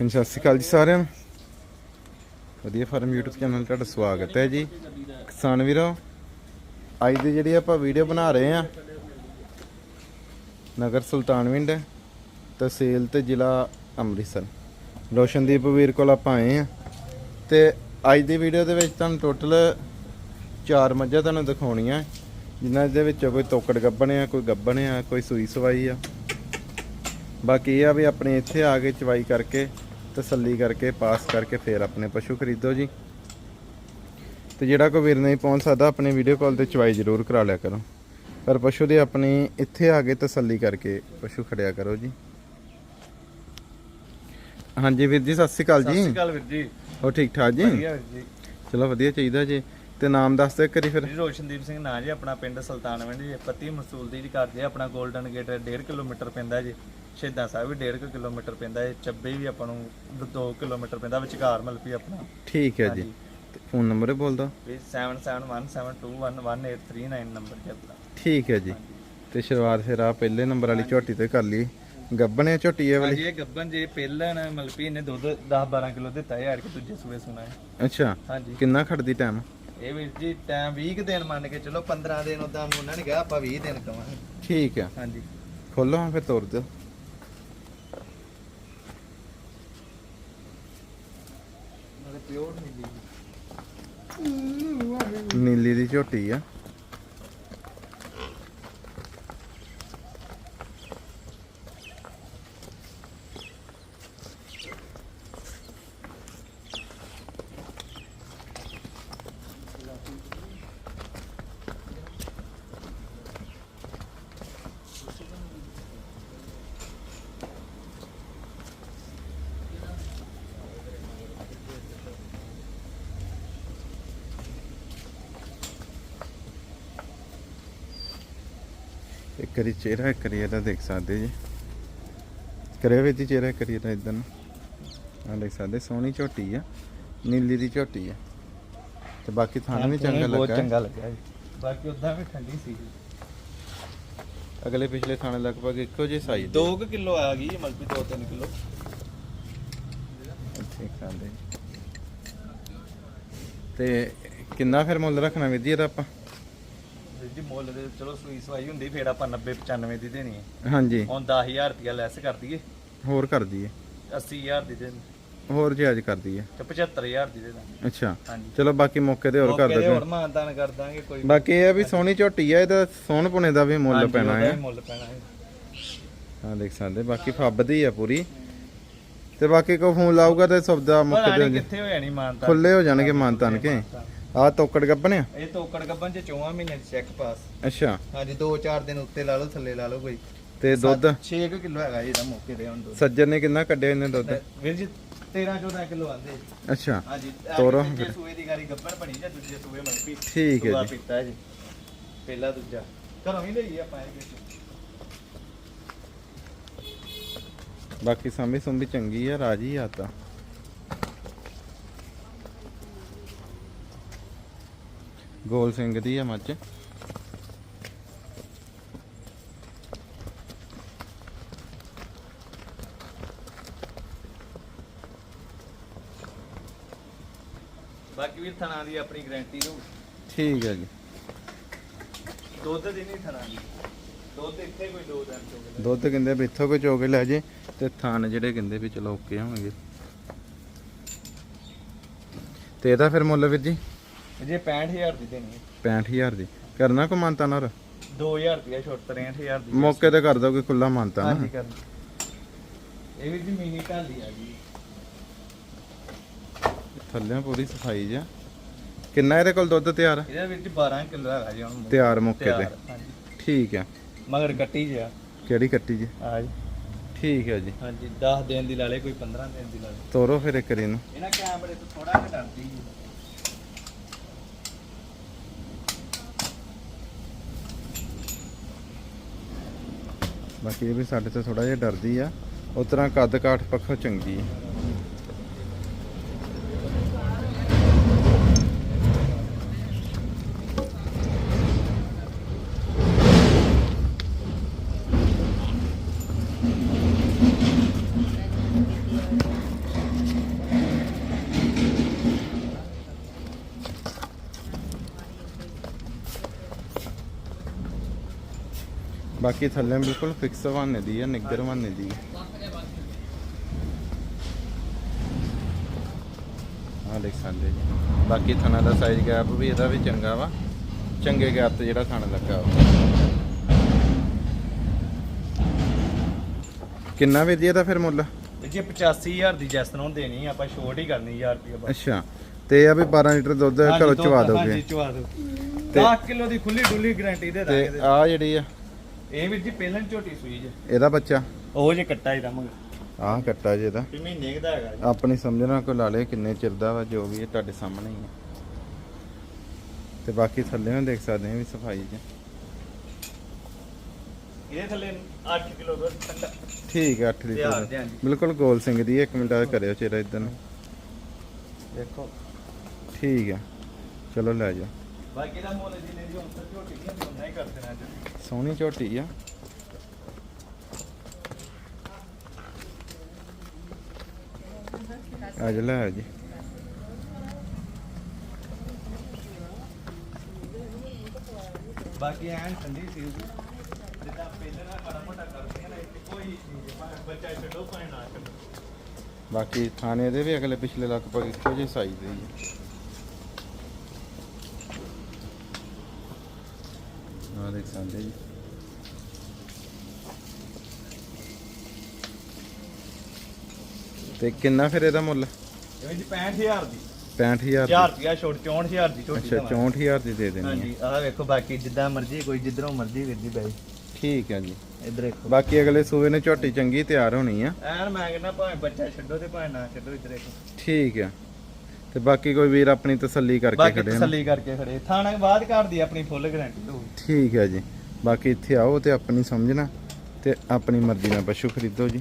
ਹਾਂਜੀ, ਸਤਿ ਸ਼੍ਰੀ ਅਕਾਲ ਜੀ ਸਾਰਿਆਂ ਨੂੰ। ਵਧੀਆ ਫਾਰਮ YouTube ਚੈਨਲ ਤੁਹਾਡਾ ਸਵਾਗਤ ਹੈ ਜੀ। ਕਿਸਾਨ ਵੀਰੋ, ਅੱਜ ਦੀ ਜਿਹੜੀ ਆਪਾਂ ਵੀਡੀਓ ਬਣਾ ਰਹੇ ਆ ਨਗਰ ਸੁਲਤਾਨਵਿੰਡ ਤਹਿਸੀਲ ਤੇ ਜ਼ਿਲ੍ਹਾ ਅੰਮ੍ਰਿਤਸਰ। ਰੋਸ਼ਨਦੀਪ ਵੀਰ ਕੋਲ ਆਪਾਂ ਆਏ ਆ ਤੇ ਅੱਜ ਦੀ ਵੀਡੀਓ ਦੇ ਵਿੱਚ ਤੁਹਾਨੂੰ ਟੋਟਲ ਚਾਰ ਮੱਝਾਂ ਤੁਹਾਨੂੰ ਦਿਖਾਉਣੀਆਂ। ਜਿਨ੍ਹਾਂ ਦੇ ਵਿੱਚੋਂ ਕੋਈ ਤੋਕੜ ਗੱਬਣ ਆ, ਕੋਈ ਗੱਬਣ ਆ, ਕੋਈ ਸੂਈ ਸਵਾਈ ਆ। ਬਾਕੀ ਇਹ ਆ ਵੀ ਆਪਣੇ ਇੱਥੇ ਆ ਕੇ ਚਵਾਈ ਕਰਕੇ ਤਸੱਲੀ ਕਰਕੇ ਪਾਸ ਕਰਕੇ ਫੇਰ ਆਪਣੇ ਪਸ਼ੂ ਖਰੀਦੋ ਜੀ। ਤੇ ਜਿਹੜਾ ਕੋਈ ਵੀਰ ਨਹੀਂ ਪਹੁੰਚ ਸਕਦਾ ਆਪਣੇ ਵੀਡੀਓ ਕਾਲ ਤੇ ਚਵਾਈ ਜ਼ਰੂਰ ਕਰਾ ਲਿਆ ਕਰੋ। ਪਰ ਪਸ਼ੂ ਦੀ ਆਪਣੀ ਇੱਥੇ ਆ ਕੇ ਤਸੱਲੀ ਕਰਕੇ ਪਸ਼ੂ ਖੜਿਆ ਕਰੋ ਜੀ। ਹਾਂਜੀ ਵੀਰ ਜੀ ਸਤਿ ਸ਼੍ਰੀ ਅਕਾਲ ਸਤਿ ਸ਼੍ਰੀ ਜੀ ਅਕਾਲ ਵੀਰ ਜੀ। ਹੋ ਠੀਕ ਠਾਕ ਜੀ? ਵਧੀਆ ਵੀਰ ਜੀ। ਚਲੋ ਵਧੀਆ ਚਾਹੀਦਾ ਜੀ। ਤੇ ਨਾਮ ਦੱਸ ਦਿਓ ਕਰੀ ਫਿਰ। ਜੀ ਰੋਸ਼ਨਦੀਪ ਸਿੰਘ ਨਾਂ ਜੀ ਆਪਣਾ ਪਿੰਡ ਸੁਲਤਾਨਵਿੰਡ ਜੀ। ਪੱਤੀ ਮਸੂਲ ਦੀ ਜੀ ਜੀ ਆਪਣਾ 골ਡਨ ਗੇਟ 1.5 ਕਿਲੋਮੀਟਰ ਪੈਂਦਾ ਜੀ। ਸ਼ਹੀਦਾਂ ਸਾਹਿਬ ਵੀ 1.5 ਕਿਲੋਮੀਟਰ ਪੈਂਦਾ ਹੈ ਚੱਬੇ ਵੀ ਆਪਾਂ ਨੂੰ 2 ਕਿਲੋਮੀਟਰ ਪੈਂਦਾ ਵਿਚਕਾਰ ਮਲਪੀ ਆਪਣਾ। ਠੀਕ ਹੈ ਜੀ। ਤੇ ਫੋਨ ਨੰਬਰ ਬੋਲ ਦੋ ਵੀ 7717211839 ਨੰਬਰ ਜੀ ਆਪਣਾ। ਠੀਕ ਹੈ ਜੀ। ਤੇ ਸ਼ੁਰੂਆਤ ਫਿਰ ਆ ਪਹਿਲੇ ਨੰਬਰ ਵਾਲੀ ਝੋਟੀ ਤੇ ਕਰ ਲਈ ਗੱਬਣੇ ਝੋਟੀ ਇਹ ਵਾਲੀ? ਹਾਂਜੀ ਇਹ ਗੱਬਨ ਜੀ ਪਹਿਲਾਂ ਨਾ ਮਲਪੀ ਇਹਨੇ ਦੁੱਧ 10 12 ਕਿਲੋ ਦਿੱਤਾ ਹੈ ਯਾਰ ਕਿ ਦੂਜੇ ਸੂਏ ਸੁਣਾ ਹੈ। ਅੱਛਾ। ਹਾਂਜੀ। ਕਿੰਨਾ ਖੜਦੀ ਟਾਈਮ ਇਹ ਵੀਰ ਜੀ ਟਾਈਮ 20 ਕੁ ਦਿਨ ਮੰਨ ਕੇ ਚਲੋ 15 ਦਿਨ ਉਦਾਂ ਉਹਨਾਂ ਨੇ ਕਿਹਾ ਆਪਾਂ 20 ਦਿਨ ਕਵਾਂਗੇ। ਠੀਕ ਹੈ। ਹਾਂਜੀ। ਖੋਲੋ ਹਾਂ ਫਿਰ ਤੋਰ ਦਿਓ। ਪਿਓਰ ਨਹੀਂ ਨੀਲੀ ਦੀ ਝੋਟੀ ਆ। ਕਰੀ ਚਿਹਰਾ ਕਰੀ ਇਹਦਾ ਦੇਖ ਸਕਦੇ ਜੀ। ਕਰਿਓ ਵੀ ਜੀ ਚਿਹਰਾ ਕਰੀ ਇਹਦਾ ਇਦਾਂ ਆ ਦੇਖ ਸਕਦੇ ਸੋਹਣੀ ਝੋਟੀ ਆ ਨੀਲੀ ਦੀ ਝੋਟੀ ਆ। ਤੇ ਬਾਕੀ ਥਾਣਾ ਵੀ ਚੰਗਾ ਬਹੁਤ ਲੱਗਾ ਚੰਗਾ ਲੱਗਾ ਜੀ। ਬਾਕੀ ਉਦਾਂ ਵੀ ਠੰਡੀ ਸੀ। ਅਗਲੇ ਪਿਛਲੇ ਥਾਣੇ ਲਗਭਗ ਇੱਕੋ ਜਿਹੇ ਸਾਈਜ਼ 2 ਕਿਲੋ ਆ ਗਈ ਮਲਕੀ 2-3 ਕਿਲੋ। ਠੀਕ ਕਰਦੇ ਤੇ ਕਿੰਨਾ ਫਿਰ ਮੁੱਲ ਰੱਖਣਾ ਵੀਰ ਜੀ ਇਹਦਾ ਆਪਾਂ? ਵੀਰ ਜੀ ਮੁੱਲ ਦੇ ਚਲੋ ਸੂਈ ਸਵਾਈ ਹੁੰਦੀ ਫੇਰ ਆਪਾਂ 90 95 ਦੀ ਦੇਣੀ ਹੈ। ਹਾਂਜੀ। ਹੁਣ 10000 ਰੁਪਇਆ ਲੈਸ ਕਰ ਦਈਏ। ਹੋਰ ਕਰ ਦਈਏ। 80000 ਦੀ ਦੇ ਹੋਰ ਜਾਇਜ਼ ਕਰ ਦਈਏ। ਤੇ 75000 ਦੀ ਦੇ ਦਾਂਗੇ। ਅੱਛਾ। ਹਾਂਜੀ। ਚਲੋ ਬਾਕੀ ਮੌਕੇ ਤੇ ਹੋਰ ਕਰ ਮੌਕੇ ਤੇ ਦੋ ਹੋਰ ਮਾਨਦਾਨ ਕਰ ਦਾਂਗੇ ਕੋਈ ਬਾਕੀ ਇਹ ਆ ਵੀ ਸੋਹਣੀ ਝੋਟੀ ਆ ਇਹਦਾ ਸੋਹਣ ਪੁਣੇ ਦਾ ਵੀ ਮੁੱਲ ਹਾਂਜੀ, ਪੈਣਾ ਉਹਦਾ ਹੈ। ਵੀ ਮੁੱਲ ਪੈਣਾ ਹੈ। ਹਾਂ ਦੇਖ ਸਕਦੇ ਬਾਕੀ ਫੱਬਦੀ ਆ ਪੂਰੀ। ਤੇ ਬਾਕੀ ਕੋ ਫੋਨ ਲਾਊਗਾ ਤੇ ਸਬਦਾ ਮੁੱਕ ਪਤਾ ਨਹੀਂ ਦੇ ਕਿੱਥੇ ਹੋਇਆ ਨਹੀਂ ਮਾਨਦਾਨ। ਖੁੱਲੇ ਹੋ ਜਾਣਗੇ ਮਾਨਤਾਨ ਕੇ। ਆ ਤੋਕੜ ਗੱਬਣਿਆ ਇਹ ਤੋਕੜ ਗੱਬਨ ਚ ਚੋਵਾਂ ਮਹੀਨੇ ਚ ਚੈੱਕ ਪਾਸ ਅੱਛਾ। ਹਾਂਜੀ 2-4 ਦਿਨ ਉੱਤੇ ਲਾ ਲਓ ਥੱਲੇ ਲਾ ਲਓ ਕੋਈ। ਤੇ ਦੁੱਧ? 6 ਕਿਲੋ ਹੈਗਾ ਇਹਦਾ ਮੌਕੇ ਤੇ ਹੁਣ ਦੁੱਧ। ਸੱਜਣ ਨੇ ਕਿੰਨਾ ਕੱਢਿਆ ਇਹਨੇ ਦੁੱਧ? ਵੀਰ ਜੀ 13-14 ਕਿਲੋ ਆਂਦੇ ਅੱਛਾ ਹਾਂਜੀ ਤੋਰੋ। ਸੂਏ ਦੀ ਗਾੜੀ ਗੱਬਣ ਬਣੀ ਜਾਂ ਦੂਜੇ ਸੂਏ ਮਲਕੀ ਠੀਕ ਹੈ ਜੀ। ਪੀਤਾ ਜੀ ਪਹਿਲਾ ਦੂਜਾ। ਘਰੋਂ ਹੀ ਲਈ ਆਪਾਂ ਇਹ ਬਾਕੀ ਸਾਂਭੀ ਸੁੰਭੀ ਚੰਗੀ ਆ ਰਾਜੀ ਆ ਤਾਂ। ਗੋਲ ਸਿੰਘ ਦੀ ਆ ਮੱਝ। ਬਾਕੀ ਵੀ ਥਣਾ ਦੀ ਆਪਣੀ ਗਾਰੰਟੀ ਨੂੰ ਠੀਕ ਹੈ ਜੀ। ਦੁੱਧ ਦੀ ਨਹੀਂ ਥਣਾ ਦੀ। ਦੁੱਧ ਇੱਥੇ ਕੋਈ ਦੋ ਦਿਨ ਚੋਗੇ ਦੁੱਧ ਕਹਿੰਦੇ ਵੀ ਇੱਥੋਂ ਕੋਈ ਚੋ ਕੇ ਲੈ ਜੇ ਤੇ ਥਾਨ ਜਿਹੜੇ ਕਹਿੰਦੇ ਵੀ ਚਲੋ ਓਕੇ ਹੋਣਗੇ। ਤੇ ਇਹਦਾ ਫਿਰ ਮੁੱਲ ਵੀਰ ਜੀ। ਜੇ 65000 ਦੀ ਦੇਣੀ ਹੈ। 65000 ਦੀ। ਕਰਨਾ ਕੋ ਮਾਨਤਾ ਨਾ 2000 ਰੁਪਇਆ ਛੋਟ 63000 ਦੀ। ਮੌਕੇ ਤੇ ਕਰ ਦੋ ਕੋਈ ਖੁੱਲਾ ਮਾਨਤਾ ਨਾ। ਹਾਂਜੀ ਕਰ ਇਹ ਵੀ ਜੀ ਮਿਨੀ ਢਾਲੀ ਆ ਗਈ ਥੱਲੇ ਪੂਰੀ ਸਫ਼ਾਈ ਜਾ। ਕਿੰਨਾ ਇਹਦੇ ਕੋਲ ਦੁੱਧ ਤਿਆਰ? ਆ? ਇਹਦੇ ਵਿੱਚ 12 ਕਿਲੋ ਹੈਗਾ ਜੀ ਹੁਣ ਤਿਆਰ ਮੌਕੇ ਤੇ। ਹਾਂਜੀ। ਠੀਕ ਆ ਮਗਰ ਕੱਟੀ ਜਿਆ ਕਿਹੜੀ ਕੱਟੀ ਜੀ? ਆ ਜੀ। ਠੀਕ ਹੈ ਜੀ। ਹਾਂਜੀ 10 ਦਿਨ ਦੀ ਲਾ ਲੇ ਕੋਈ 15 ਦਿਨ ਦੀ ਲਾ ਲੇ ਤੋਰੋ ਫਿਰ ਇੱਕ ਰੀ ਨੂੰ ਇਹਨਾਂ ਕੈਮਰੇ ਤੋਂ ਥੋੜਾ ਜਿਹਾ ਬਾਕੀ ਇਹ ਵੀ ਸਾਡੇ ਤੋਂ ਥੋੜਾ ਜਿਹਾ ਡਰਦੀ ਆ। ਉਸ ਤਰ੍ਹਾਂ ਕੱਦ ਕਾਠ ਪੱਖੋਂ ਚੰਗੀ ਹੈ ਬਾਕੀ ਥੱਲੇ ਬਿਲਕੁਲ ਫਿਕਸ ਹਵਾਨੇ ਦੀ ਹੈ ਨਿੱਗਰ ਹਵਾਨੇ ਦੀ ਹੈ ਆਹ ਦੇਖ ਸਕਦੇ ਜੀ। ਬਾਕੀ ਥਣਾ ਦਾ ਸਾਈਜ਼ ਗੈਪ ਵੀ ਇਹਦਾ ਵੀ ਚੰਗਾ ਵਾ। ਚੰਗੇ ਗੈਪ ਤੇ ਜਿਹੜਾ ਥਣ ਲੱਗਾ ਕਿੰਨਾ ਵੀਰ ਜੀ ਇਹਦਾ ਫਿਰ ਮੁੱਲ? ਜੇ 85000 ਦੀ ਜੈਸਨ ਦੇਣੀ ਆ, ਆਪਾਂ ਛੋਟ ਹੀ ਕਰਨੀ 1000 ਰੁਪਏ ਬਸ। ਅੱਛਾ। ਤੇ ਆ ਵੀ 12 ਲੀਟਰ ਦੁੱਧ ਘਰੋਂ ਚਵਾ ਹਾਂਜੀ ਦੋਗੇ ਚਵਾ ਦੋ ਤੇ- 10 ਕਿਲੋ ਦੀ ਖੁੱਲੀ ਡੁੱਲੀ ਗਾਰੰਟੀ ਦੇ ਦਾਂਗੇ ਤੇ। ਆ ਜਿਹੜੀ ਆ ਇਹ ਵੀਰ ਜੀ ਪਹਿਲਾਂ ਝੋਟੀ ਸੂਈ ਜੇ। ਇਹਦਾ ਬੱਚਾ? ਉਹ ਜੇ ਕੱਟਾ ਇਹਦਾ ਮਗਰ ਆਹ ਕੱਟਾ ਜੀ ਇਹਦਾ। ਕਿ ਮਹੀਨੇ ਕੁ ਦਾ ਹੈਗਾ ਜੀ। ਆਪਣੀ ਸਮਝਣਾ ਕੋ ਲਾ ਲੇ ਕਿੰਨੇ ਚਿਰ ਦਾ ਵਾ ਜੋ ਵੀ ਇਹ ਤੁਹਾਡੇ ਸਾਹਮਣੇ ਹੀ ਹੈ ਤੇ ਬਾਕੀ ਥੱਲੇ ਵੀ ਦੇਖ ਸਕਦੇ ਆ ਵੀ ਸਫ਼ਾਈ ਚ। ਇਹਦੇ ਥੱਲੇ 8 ਕਿਲੋ ਦੁੱਧ ਠੰਡਾ। ਠੀਕ ਹੈ 8 ਤਿਆਰ ਲੀਟਰ ਜੀ। ਬਿਲਕੁਲ ਗੋਲ ਸਿੰਘ ਦੀ ਹੈ। ਇੱਕ ਮਿੰਟ ਆ ਕਰਿਓ ਚਿਹਰਾ ਇਦਾਂ ਨੂੰ। ਦੇਖੋ। ਠੀਕ ਹੈ ਚਲੋ ਲੈ ਜਾ ਬਾਕੀ ਦਾ ਮੁੱਲ ਹੁਣ ਝੋਟੀ ਦੀਆਂ ਉਹਨਾਂ ਹੀ ਕਰ ਦੇਣਾ ਜੀ ਸੋਹਣੀ ਝੋਟੀ ਆ। ਅੱਜ ਲੈ ਜੀ। ਬਾਕੀ ਐਨ ਠੰਡੀ ਸੀ ਜਿੱਦਾਂ ਪਹਿਲਾਂ ਨਾ ਮਾੜਾ ਮੋਟਾ ਕਰਦੇ ਆ ਨਾ ਇੱਥੇ ਕੋਈ ਨਹੀਂ ਜੇ। ਭਾਵੇਂ ਬੱਚਾ ਛੱਡੋ ਭਾਵੇਂ ਨਾ ਛੱਡੋ। ਬਾਕੀ ਥਾਣੇ ਦੇ ਵੀ ਅਗਲੇ ਪਿਛਲੇ ਲਗਭਗ ਇੱਕੋ ਜਿਹੇ ਸਾਈਜ਼ ਦੇ ਹੀ ਆ ਦੇਖ ਸਕਦੇ ਜੀ। ਤੇ ਕਿੰਨਾ ਫਿਰ ਇਹਦਾ ਮੁੱਲ? ਇਹ ਜੀ 65000 ਦੀ। 65000 1000 ਰੁਪਿਆ ਛੋਟ 64000 ਦੀ ਝੋਟੀ ਅੱਛਾ ਦਵਾਂਗੇ। 64000 ਦੀ ਦੇ ਦੇਣੀ ਹਾਂਜੀ ਹੈ ਆਹ ਵੇਖੋ ਬਾਕੀ ਜਿੱਦਾਂ ਮਰਜ਼ੀ ਕੋਈ ਜਿੱਧਰੋਂ ਮਰਜ਼ੀ ਬਾਈ ਠੀਕ ਹੈ ਜੀ। ਇੱਧਰ ਦੇਖੋ ਬਾਕੀ ਅਗਲੇ ਸੂਏ ਨੇ ਝੋਟੀ ਚੰਗੀ ਤਿਆਰ ਹੋਣੀ ਆ। ਐਨ ਮੈਂ ਕਹਿੰਦਾ ਭਾਵੇਂ ਬੱਚਾ ਛੱਡੋ ਤੇ ਭਾਵੇਂ ਨਾ ਛੱਡੋ ਇੱਧਰ ਦੇਖੋ ਠੀਕ ਆ ਤੇ ਬਾਕੀ ਕੋਈ ਵੀਰ ਆਪਣੀ ਤਸੱਲੀ ਕਰਕੇ ਬਾਕੀ ਖੜੇ ਨੇ। ਤਸੱਲੀ ਕਰਕੇ ਖੜੇ। ਥਾਣਾ ਬਾਅਦ ਕਰਦੀ ਆਪਣੀ ਫੁੱਲ ਗਾਰੰਟੀ ਹੋਊਗੀ ਠੀਕ ਹੈ ਜੀ। ਬਾਕੀ ਇੱਥੇ ਆਓ ਤੇ ਆਪਣੀ ਸਮਝਣਾ ਤੇ ਆਪਣੀ ਮਰਜ਼ੀ ਨਾਲ ਪਸ਼ੂ ਖਰੀਦੋ ਜੀ।